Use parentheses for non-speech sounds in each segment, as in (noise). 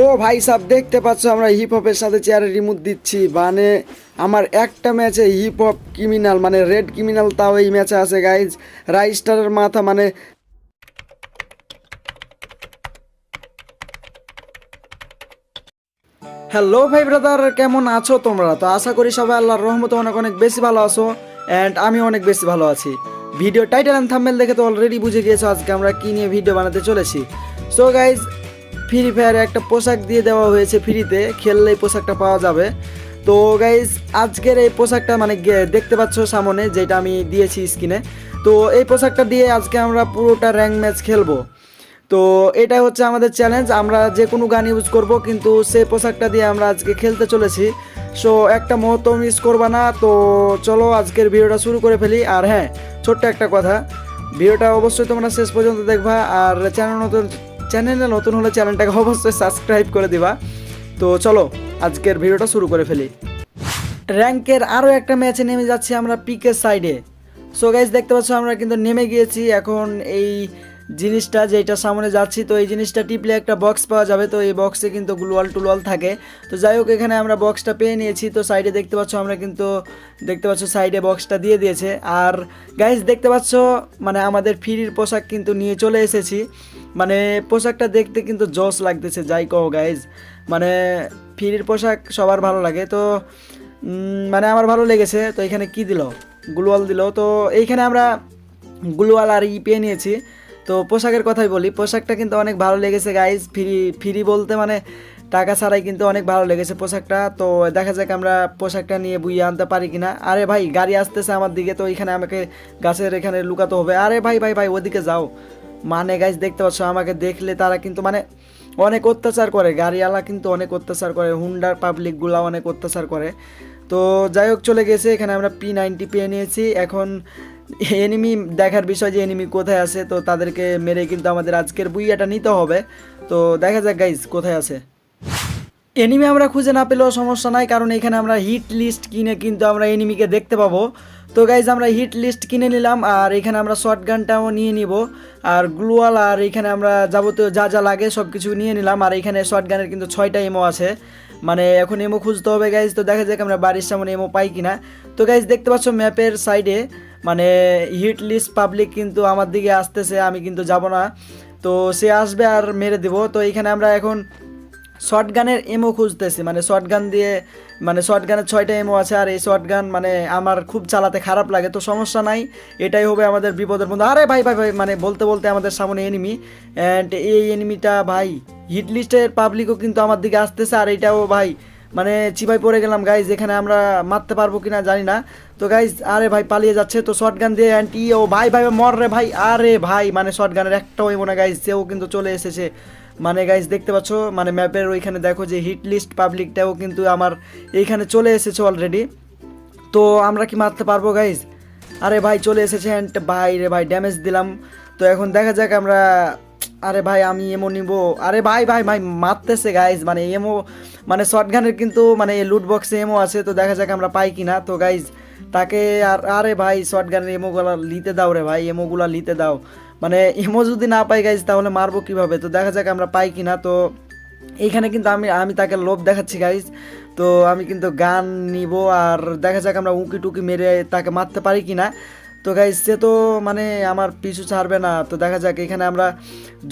ও ভাই সাহেব দেখতে পাচ্ছ আমরা হিপ হপের সাথে চেয়ারে রিমোট দিচ্ছি। মানে আমার একটা ম্যাচে হিপ হপ ক্রিমিনাল মানে রেড ক্রিমিনাল তাও এই ম্যাচে আছে গাইজ রাইস্টারের মাথা মানে হ্যালো ভাই ব্রাদার কেমন আছো তোমরা? তো আশা করি সবাই আল্লাহর রহমতে অনেক অনেক বেশি ভালো আছো অ্যান্ড আমি অনেক বেশি ভালো আছি। ভিডিও টাইটেল অ্যান্ড থাম্বেল দেখে তো অলরেডি বুঝে গিয়েছো আজকে আমরা কী নিয়ে ভিডিও বানাতে চলেছি। সো গাইজ ফ্রি ফায়ারে একটা পোশাক দিয়ে দেওয়া হয়েছে ফ্রিতে খেললে এই পোশাকটা পাওয়া যাবে। তো গাইজ আজকের এই পোশাকটা মানে দেখতে পাচ্ছ সামনে, যেটা আমি দিয়েছি স্ক্রিনে তো এই পোশাকটা দিয়ে আজকে আমরা পুরোটা র্যাঙ্ক ম্যাচ খেলব। তো এটা হচ্ছে আমাদের চ্যালেঞ্জ আমরা যে কোনো গান ইউজ করব, কিন্তু সেই পোশাকটা দিয়ে আমরা আজকে খেলতে চলেছি। সো একটা মুহূর্ত মিস করবা না, তো চলো আজকের ভিডিওটা শুরু করে ফেলি। আর হ্যাঁ ছোট্ট একটা কথা, ভিডিওটা অবশ্যই তোমরা শেষ পর্যন্ত দেখবা, আর চ্যানেল নতুন চ্যানেলে নতুন হলে চ্যানেলটাকে অবশ্যই সাবস্ক্রাইব করে দিবা। তো চলো, আজকের ভিডিওটা শুরু করে ফেলি। র্যাঙ্কের আরও একটা ম্যাচে নেমে যাচ্ছি আমরা পিকের সাইডে সো গাইজ দেখতে পাচ্ছ আমরা কিন্তু নেমে গিয়েছি। এখন এই জিনিসটা যেটা সামনে যাচ্ছি, তো এই জিনিসটা টিপলে একটা বক্স পাওয়া যাবে। তো এই বক্সে কিন্তু গ্লুয়াল টুলওয়াল থাকে। তো যাই হোক, এখানে আমরা বক্সটা পেয়ে নিয়েছি। তো সাইডে দেখতে পাচ্ছ, আমরা কিন্তু দেখতে পাচ্ছ সাইডে বক্সটা দিয়ে দিয়েছে। আর গাইজ দেখতে পাচ্ছ মানে আমাদের ফ্রির পোশাক কিন্তু নিয়ে চলে এসেছি। মানে পোশাকটা দেখতে কিন্তু জস লাগতেছে, যাই কहो গাইজ মানে ফ্রির পোশাক সবার ভালো লাগে। তো মানে আমার ভালো লেগেছে। তো এখানে কি দিল? গ্লুয়াল দিল। তো এইখানে আমরা গ্লুয়াল আর ই পেয়ে নিয়েছি। তো পোশাকের কথাই বলি, পোশাকটা কিন্তু অনেক ভালো লেগেছে গাইজ ফ্রি ফ্রি বলতে মানে টাকা ছাড়াই কিন্তু অনেক ভালো লেগেছে পোশাকটা। তো দেখা যাক আমরা পোশাকটা নিয়ে বুইয়ে আনতে পারি কিনা। আরে ভাই, গাড়ি আসতেছে আমার দিকে, তো এখানে আমাকে গাছের এখানে লুকাতে হবে। আরে ভাই ভাই ভাই, ওদিকে যাও। মানে গাইজ দেখতে পাচ্ছ, আমাকে দেখলে তারা কিন্তু মানে অনেক অত্যাচার করে। গাড়িওয়ালা কিন্তু অনেক অত্যাচার করে, হুন্ডার পাবলিকগুলা অনেক অত্যাচার করে। তো যাই হোক, চলে গেছে, এখানে আমরা পি নাইনটি পেয়ে নিয়েছি। এখন এনিমি দেখার বিষয় যে এনিমি কোথায় আছে, তো তাদেরকে মেরে কিন্তু আমাদের আজকের বুইয়াটা নিতে হবে। তো দেখা যাক গাইজ কোথায় আছে। এনিমি আমরা খুঁজে না পেলেও সমস্যা নাই, কারণ এখানে আমরা হিট লিস্ট কিনে কিন্তু আমরা এনিমিকে দেখতে পাবো। তো গাইজ আমরা হিট লিস্ট কিনে নিলাম, আর এখানে আমরা শর্ট গানটাও নিয়ে নিব। আর গ্লোয়াল আর এখানে আমরা যাবতীয় যা যা লাগে সব কিছু নিয়ে নিলাম, আর এখানে শর্ট গানের কিন্তু ছয়টা এমো আছে। মানে এখন এমো খুঁজতে হবে গাইজ তো দেখা যাক আমরা বাড়ির সামনে এমো পাই কিনা। তো গাইজ দেখতে পাচ্ছ ম্যাপের সাইডে মানে হিট লিস্ট পাবলিক কিন্তু আমার দিকে আসতেছে, আমি কিন্তু যাব না। তো সে আসবে আর মেরে দেবো। তো এখানে আমরা এখন শর্ট গানের এমও খুঁজতেছি। মানে শর্ট গান দিয়ে মানে শর্ট গানের ছয়টা এমও আছে আর এই শর্ট গান মানে আমার খুব চালাতে খারাপ লাগে। তো সমস্যা নাই, এটাই হবে আমাদের বিপদের মধ্যে। আরে ভাই ভাই ভাই মানে বলতে বলতে আমাদের সামনে এনিমি অ্যান্ড এই এনিমিটা ভাই হিট লিস্টের পাবলিকও কিন্তু আমার দিকে আসতেছে আর এটাও ভাই মানে চিপাই পড়ে গেলাম গাইজ এখানে আমরা মারতে পারব কিনা জানি না। তো গাইজ আরে ভাই, পালিয়ে যাচ্ছে। তো শর্ট গান দিয়ে অ্যান্টি ও ভাই ভাই, মর রে ভাই, আরে ভাই মানে শর্ট গানের একটাও এমন গাইজ সেও কিন্তু চলে এসেছে। মানে গাইজ দেখতে পাচ্ছ মানে ম্যাপের ওইখানে দেখো যে হিট লিস্ট পাবলিকটাও কিন্তু আমার এইখানে চলে এসেছে অলরেডি তো, আমরা কি মারতে পারব গাইজ আরে ভাই, চলে এসেছে অ্যান্ড ভাই রে ভাই ড্যামেজ দিলাম। তো, এখন দেখা যাক আমরা আরে ভাই, আমি এমো নিব। আরে ভাই ভাই ভাই, মারতেছে গাইজ মানে এমো মানে শর্ট গানের কিন্তু মানে লুট বক্সে এমো আছে, তো দেখা যাক আমরা পাই কিনা। তো গাইজ তাকে আর, আরে ভাই শর্ট গানের এমোগুলা লিতে দাও রে ভাই এমোগুলা লিতে দাও। মানে এমো যদি না পাই গাইজ তাহলে মারবো কীভাবে? তো দেখা যাক আমরা পাই কিনা। তো এইখানে কিন্তু আমি আমি তাকে লোভ দেখাচ্ছি গাইজ তো আমি কিন্তু গান নিব, আর দেখা যাক আমরা উঁকি টুকি মেরে তাকে মারতে পারি কিনা। তো গাইজ সে তো মানে আমার পিছু ছাড়বে না। তো দেখা যাক, এখানে আমরা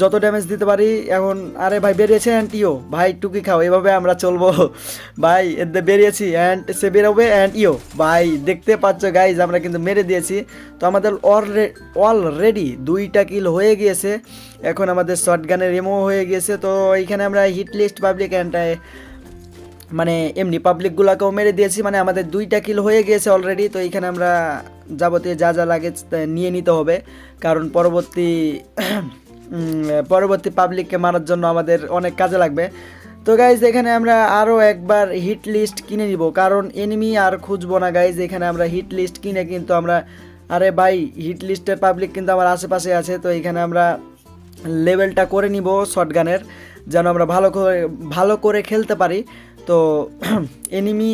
যত ড্যামেজ দিতে পারি, এখন আরে ভাই, বেরিয়েছে অ্যান্ড ইও ভাই টুকি খাও? এভাবে আমরা চলবো। (laughs) ভাই বেরিয়েছি। অ্যান্ড সে বেরোবে অ্যান্ড ইও ভাই, দেখতে পাচ্ছ গাইজ আমরা কিন্তু মেরে দিয়েছি। তো আমাদের অলরে অলরেডি দুইটা কিল হয়ে গিয়েছে। এখন আমাদের শর্ট গানের রেমো হয়ে গিয়েছে। তো এইখানে আমরা হিট লিস্ট পাবলিক অ্যান্ড মানে এমনি পাবলিকগুলোকেও মেরে দিয়েছি। মানে আমাদের দুইটা কিল হয়ে গিয়েছে অলরেডি তো এইখানে আমরা যাবতীয় যা যা লাগে নিয়ে নিতে হবে। কারণ পরবর্তী পরবর্তী পাবলিককে মারার জন্য আমাদের অনেক কাজে লাগবে। তো গাইজ এখানে আমরা আরও একবার হিট লিস্ট কিনে নিব। কারণ এনিমি আর খুঁজবো না গাইজ এখানে আমরা হিট লিস্ট কিনে কিন্তু আমরা, আরে ভাই হিট লিস্টের পাবলিক কিন্তু আমার আশেপাশে আছে। তো এখানে আমরা লেভেলটা করে নিব শর্টগানের যেন আমরা ভালো করে ভালো করে খেলতে পারি। তো (clears throat) এনিমি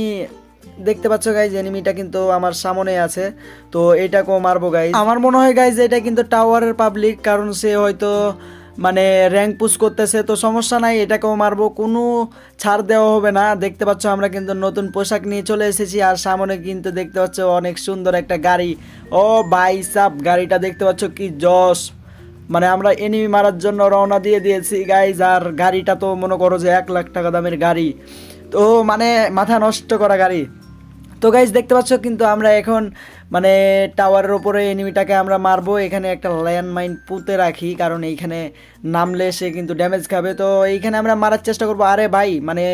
দেখতে পাচ্ছ গাইজ এনিমিটা কিন্তু আমার সামনে আছে। তো এটাকেও মারবো গাইজ আমার মনে হয় গাইজ এটা কিন্তু টাওয়ারের পাবলিক কারণ সে হয়তো মানে র্যাঙ্ক পুশ করতেছে, তো সমস্যা নাই, এটাকেও মারবো। কোনো ছাড় দেওয়া হবে না। দেখতে পাচ্ছ, আমরা কিন্তু নতুন পোশাক নিয়ে চলে এসেছি, আর সামনে কিন্তু দেখতে পাচ্ছ, অনেক সুন্দর একটা গাড়ি। ও বাই সাব, গাড়িটা দেখতে পাচ্ছ, কি জস। মানে আমরা এনিমি মারার জন্য রওনা দিয়ে দিয়েছি গাইজ আর গাড়িটা তো মনে করো যে এক লাখ টাকা দামের গাড়ি। তো মানে মাথা নষ্ট করা গাড়ি। তো গাইজ দেখতে পাচ্ছ কিন্তু আমরা এখন মানে টাওয়ারের ওপরে এনিমিটাকে আমরা মারবো। এখানে একটা ল্যান্ড মাইন পুঁতে রাখি, কারণ এইখানে নামলে সে কিন্তু ড্যামেজ খাবে। তো এইখানে আমরা মারার চেষ্টা করব। আরে ভাই মানে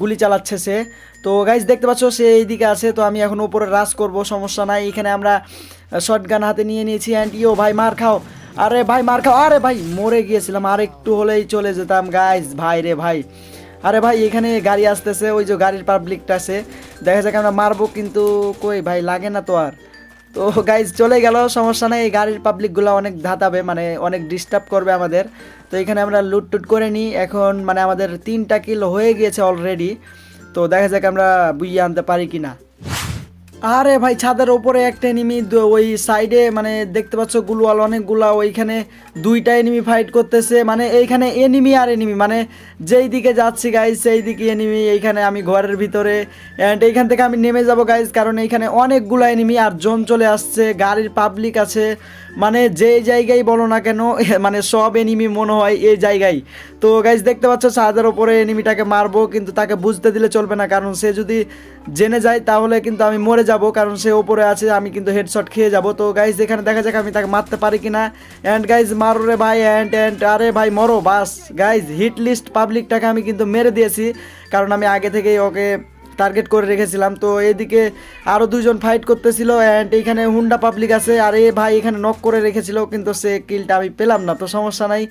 গুলি চালাচ্ছে সে। তো গাইজ দেখতে পাচ্ছ সে এইদিকে আছে। তো আমি এখন উপরে রাস করব, সমস্যা নাই। এখানে আমরা শর্ট গান হাতে নিয়ে নিয়েছি অ্যান্ড ইও ভাই, মার খাও। আরে ভাই, মার খাও। আরে ভাই, মরে গিয়েছিলাম। আর একটু হলেই চলে যেতাম। গাইজ ভাই রে ভাই। আরে ভাই, এখানে গাড়ি আসতেছে, ওই যে গাড়ির পাবলিকটা আছে। দেখা যাক আমরা মারবো, কিন্তু কই ভাই, লাগে না তো আর। তো গাইজ চলে গেল, সমস্যা নেই, এই গাড়ির পাবলিকগুলো অনেক ধাতাবে মানে অনেক ডিস্টার্ব করবে আমাদের। তো এখানে আমরা লুট টুট করে নিই, এখন মানে আমাদের তিনটা কিল হয়ে গিয়েছে অলরেডি তো দেখা যাক আমরা বুঝিয়ে আনতে পারি কি না আরে ভাই, ছাদের ওপরে একটা এনিমি ওই সাইডে মানে দেখতে পাচ্ছ গুলওয়াল, অনেকগুলা ওইখানে দুইটা এনিমি ফাইট করতেছে। মানে এইখানে এনিমি আর এনিমি মানে যেই দিকে যাচ্ছি গাইজ সেই দিকে এনিমি এইখানে আমি ঘরের ভিতরে। অ্যান্ড এইখান থেকে আমি নেমে যাব গাইজ কারণ এইখানে অনেকগুলো এনিমি আর জোন চলে আসছে, গাড়ির পাবলিক আছে। মানে যে জায়গায় বলো না কেন (laughs) মানে সব এনিমি মনে হয় এই জায়গায়। তো গাইজ দেখতে পাচ্ছ ছাদের ওপরে এনিমিটাকে মারবো, কিন্তু তাকে বুঝতে দিলে চলবে না, কারণ সে যদি জেনে যায়, তাহলে কিন্তু আমি মরে যাব, কারণ সে ওপরে আছে, আমি কিন্তু হেডশট খেয়ে যাব। তো গাইজ এখানে দেখা যাক আমি তাকে মারতে পারি কিনা। অ্যান্ড গাইজ মারো রে ভাই অ্যান্ড অ্যান্ড আরে ভাই, মরো, বাস। গাইজ হিট লিস্ট পাবলিকটাকে আমি কিন্তু মেরে দিয়েছি, কারণ আমি আগে থেকেই ওকে টার্গেট করে রেখেছিলাম। তো এদিকে আরও দুজন ফাইট করতেছিল অ্যান্ড এখানে হুন্ডা পাবলিক আছে। আর এ ভাই, এখানে নক করে রেখেছিল, কিন্তু সে কিলটা আমি পেলাম না, তো সমস্যা নাই।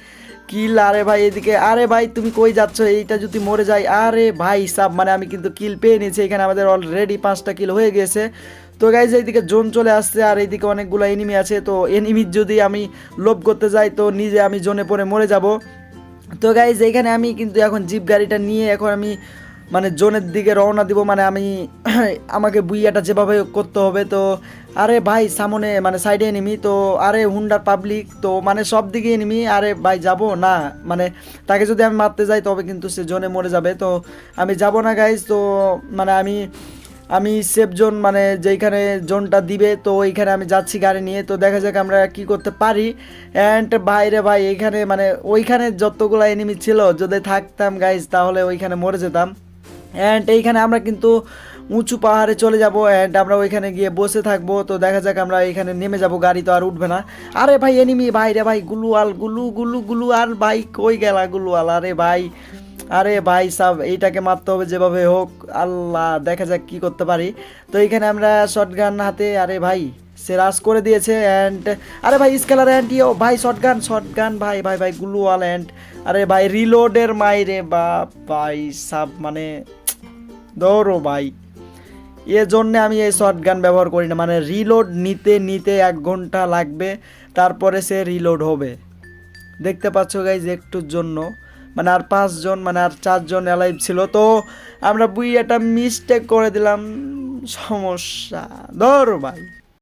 কিল আরে ভাই এদিকে? আরে ভাই, তুমি কই যাচ্ছ? এইটা যদি মরে যায়, আরে ভাই সাব মানে আমি কিন্তু কিল পেয়ে নিয়েছি। এখানে আমাদের অলরেডি পাঁচটা কিল হয়ে গেছে। তো গাইজ এইদিকে জোন চলে আসছে, আর এইদিকে অনেকগুলো এনিমি আছে। তো এনিমির যদি আমি লোভ করতে যাই, তো নিজে আমি জোনে পরে মরে যাব। তো গাইজ এইখানে আমি কিন্তু এখন জিপ গাড়িটা নিয়ে এখন আমি মানে জোনের দিকে রওনা দিব মানে আমি (clears throat) আমাকে বুইয়াটা যেভাবে করতে হবে, তো আরে ভাই সামনে মানে সাইডে এনিমি তো আরে হুন্ডার পাবলিক তো মানে সব দিকে এনিমি আরে ভাই যাব না মানে তাকে যদি আমি মারতে যাই তবে কিন্তু সে জোনে মরে যাবে, তো আমি যাব না গাইজ তো মানে আমি আমি সেফ জোন মানে যেইখানে জোনটা দিবে, তো ওইখানে আমি যাচ্ছি গাড়ি নিয়ে, তো দেখা যাক আমরা কি করতে পারি। অ্যান্ড বাইরে ভাই এইখানে মানে ওইখানে যতগুলো এনিমি ছিল, যদি থাকতাম গাইজ তাহলে ওইখানে মরে যেতাম। অ্যান্ড এইখানে আমরা কিন্তু উঁচু পাহাড়ে চলে যাব অ্যান্ড আমরা ওইখানে গিয়ে বসে থাকব। তো দেখা যাক আমরা এখানে নেমে যাব, গাড়ি তো আর উঠবে না। আরে ভাই এনিমি ভাই রে ভাই, গুলুয়াল, গুলু গুলু গুলু আর ভাই কই গেলা গুলুয়াল? আরে ভাই আরে ভাই সাব, এইটাকে মারতে হবে যেভাবে হোক, আল্লাহ, দেখা যাক কি করতে পারি। তো এইখানে আমরা শর্টগান হাতে, আরে ভাই, সে রাস করে দিয়েছে অ্যান্ড আরে ভাই স্কেলার অ্যান্ড ইও ভাই শর্টগান শর্টগান ভাই ভাই ভাই, গুলুয়াল অ্যান্ড আরে ভাই রিলোডের মাইরে বা ভাই সাব মানে দৌড়ো ভাই এর জন্যে আমি এই শর্ট গান ব্যবহার করি না মানে রিলোড নিতে নিতে এক ঘণ্টা লাগবে, তারপরে সে রিলোড হবে। দেখতে পাচ্ছ গাইজ একটুর জন্য মানে আর পাঁচজন মানে আর চারজন অ্যালাইভ ছিল। তো আমরা বুই একটা মিস্টেক করে দিলাম, সমস্যা। ধর ভাই